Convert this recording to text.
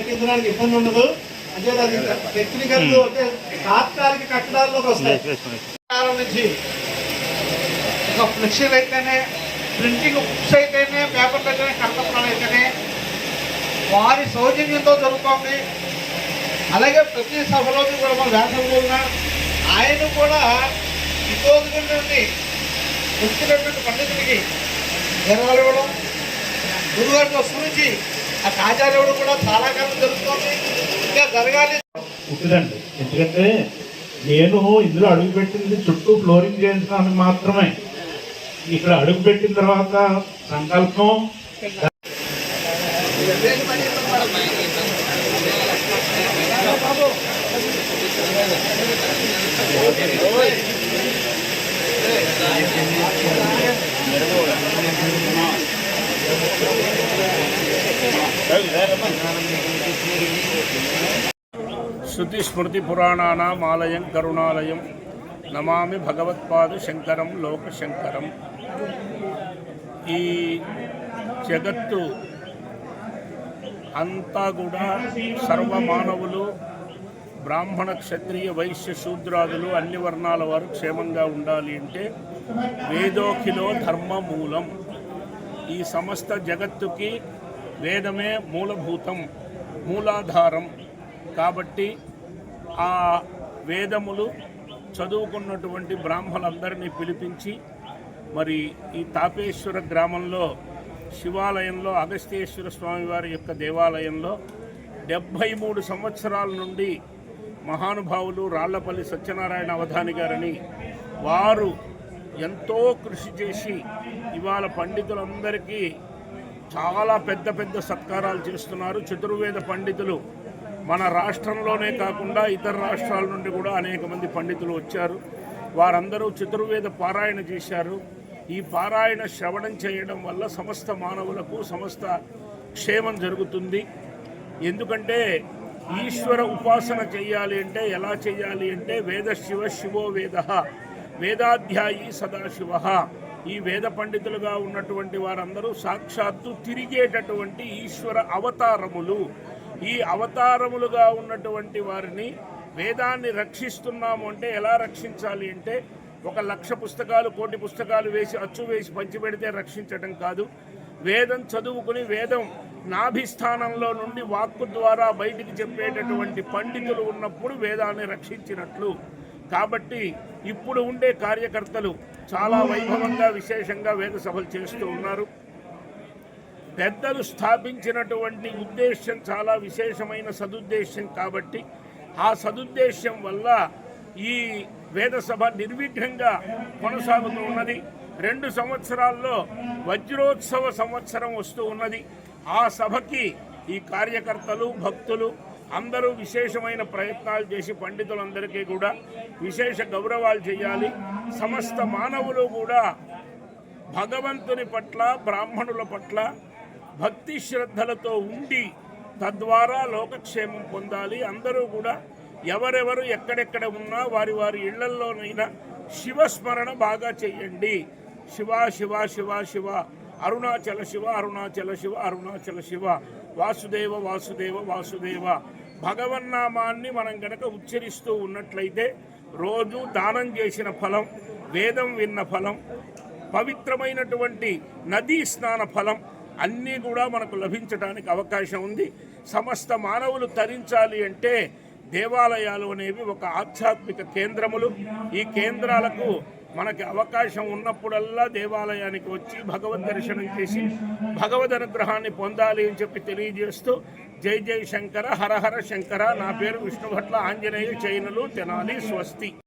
కట్టించడానికి ఇబ్బంది ఉండదు. అంటే అది టెక్నికల్ అంటే తాత్కాలిక కట్టడాల్లోకి వస్తాయి. నుంచి ఒక ఫ్లెక్సీలు అయితేనే ప్రింటింగ్ బుక్స్ అయితేనే పేపర్లు అయితేనే కట్టపడాలు అయితేనే వారి సౌజన్యంతో జరుగుతోంది అలాగే ప్రతి సభలోకి కూడా మన వ్యాసంగా ఆయన కూడా ఇతోదినటువంటి వచ్చినటువంటి పండితుడికి గర్వాలు ఇవ్వడం. గురుగారితో సూచి ఆ ఆచార్య కూడా చాలా కాలం జరుగుతుంది ఇంకా జరగాలి. ఉంటుందండి. ఎందుకంటే నేను ఇందులో అడుగు పెట్టింది చుట్టూ ఫ్లోరింగ్ చేయించడానికి మాత్రమే. ఇక్కడ అడుగు పెట్టిన తర్వాత సంకల్పం శృతి స్మృతి పురాణానామాలయం కరుణాలయం నమామి భగవత్పాదు శంకరం లోకశంకరం ఈ జగత్తు అంతా కూడా సర్వమానవులు బ్రాహ్మణ క్షత్రియ వైశ్య శూద్రాదులు అన్ని వర్ణాల వారు క్షేమంగా ఉండాలి అంటే వేదోఖిలో ధర్మ మూలం ఈ సమస్త జగత్తుకి వేదమే మూలభూతం మూలాధారం. కాబట్టి ఆ వేదములు చదువుకున్నటువంటి బ్రాహ్మణులందరినీ పిలిపించి మరి ఈ తాపేశ్వర గ్రామంలో శివాలయంలో అగస్త్యేశ్వర స్వామివారి యొక్క దేవాలయంలో డెబ్భై మూడు సంవత్సరాల నుండి మహానుభావులు రాళ్ళపల్లి సత్యనారాయణ అవధాని గారని వారు ఎంతో కృషి చేసి ఇవాళ పండితులందరికీ చాలా పెద్ద పెద్ద సత్కారాలు చేస్తున్నారు. చతుర్వేద పండితులు మన రాష్ట్రంలోనే కాకుండా ఇతర రాష్ట్రాల నుండి కూడా అనేక మంది పండితులు వచ్చారు. వారందరూ చతుర్వేద పారాయణ చేశారు. ఈ పారాయణ శ్రవణం చేయడం వల్ల సమస్త మానవులకు సమస్త క్షేమం జరుగుతుంది. ఎందుకంటే ఈశ్వర ఉపాసన చేయాలి అంటే ఎలా చేయాలి అంటే వేద శివ శివో వేద. వేదాధ్యాయి సదాశివ. ఈ వేద పండితులుగా ఉన్నటువంటి వారందరూ సాక్షాత్తు తిరిగేటటువంటి ఈశ్వర అవతారములు. ఈ అవతారములుగా ఉన్నటువంటి వారిని వేదాన్ని రక్షిస్తున్నాము అంటే ఎలా రక్షించాలి అంటే ఒక లక్ష పుస్తకాలు కోటి పుస్తకాలు వేసి అచ్చు వేసి పంచిపెడితే రక్షించటం కాదు. వేదం చదువుకుని వేదం నాభిస్థానంలో నుండి వాక్కు ద్వారా బయటికి చెప్పేటటువంటి పండితులు ఉన్నప్పుడు వేదాన్ని రక్షించినట్లు. కాబట్టి ఇప్పుడు ఉండే కార్యకర్తలు చాలా వైభవంగా విశేషంగా వేద సభలు చేస్తూ ఉన్నారు. పెద్దలు స్థాపించినటువంటి ఉద్దేశ్యం చాలా విశేషమైన సదుద్దేశం కాబట్టి ఆ సదుద్దేశం వల్ల ఈ వేద సభ నిర్విఘ్నంగా కొనసాగుతూ ఉన్నది. రెండు సంవత్సరాల్లో వజ్రోత్సవ సంవత్సరం వస్తూ ఉన్నది. ఆ సభకి ఈ కార్యకర్తలు భక్తులు అందరూ విశేషమైన ప్రయత్నాలు చేసి పండితులందరికీ కూడా విశేష గౌరవాలు చేయాలి. సమస్త మానవులు కూడా భగవంతుని పట్ల బ్రాహ్మణుల పట్ల భక్తి శ్రద్ధలతో ఉండి తద్వారా లోకక్షేమం పొందాలి. అందరూ కూడా ఎవరెవరు ఎక్కడెక్కడ ఉన్నా వారి వారి ఇళ్ళల్లోనైనా శివస్మరణ బాగా చేయండి. శివ శివ శివ శివ అరుణాచల శివ అరుణాచల శివ అరుణాచల శివ వాసుదేవ వాసుదేవ వాసుదేవ. భగవన్నామాన్ని మనం గనక ఉచ్చరిస్తూ ఉన్నట్లయితే రోజు దానం చేసిన ఫలం వేదం విన్న ఫలం పవిత్రమైనటువంటి నదీ స్నాన ఫలం అన్నీ కూడా మనకు లభించడానికి అవకాశం ఉంది. సమస్త మానవులు తరించాలి అంటే దేవాలయాలు అనేవి ఒక ఆధ్యాత్మిక కేంద్రములు. ఈ కేంద్రాలకు మనకి అవకాశం ఉన్నప్పుడల్లా దేవాలయానికి వచ్చి భగవద్ దర్శనం చేసి భగవద్ అనుగ్రహాన్ని పొందాలి అని చెప్పి తెలియజేస్తూ జై జై శంకర హరహర శంకర. నా పేరు విష్ణుభట్ల. ఆంజనేయ చైనలు తెనాలి స్వస్తి.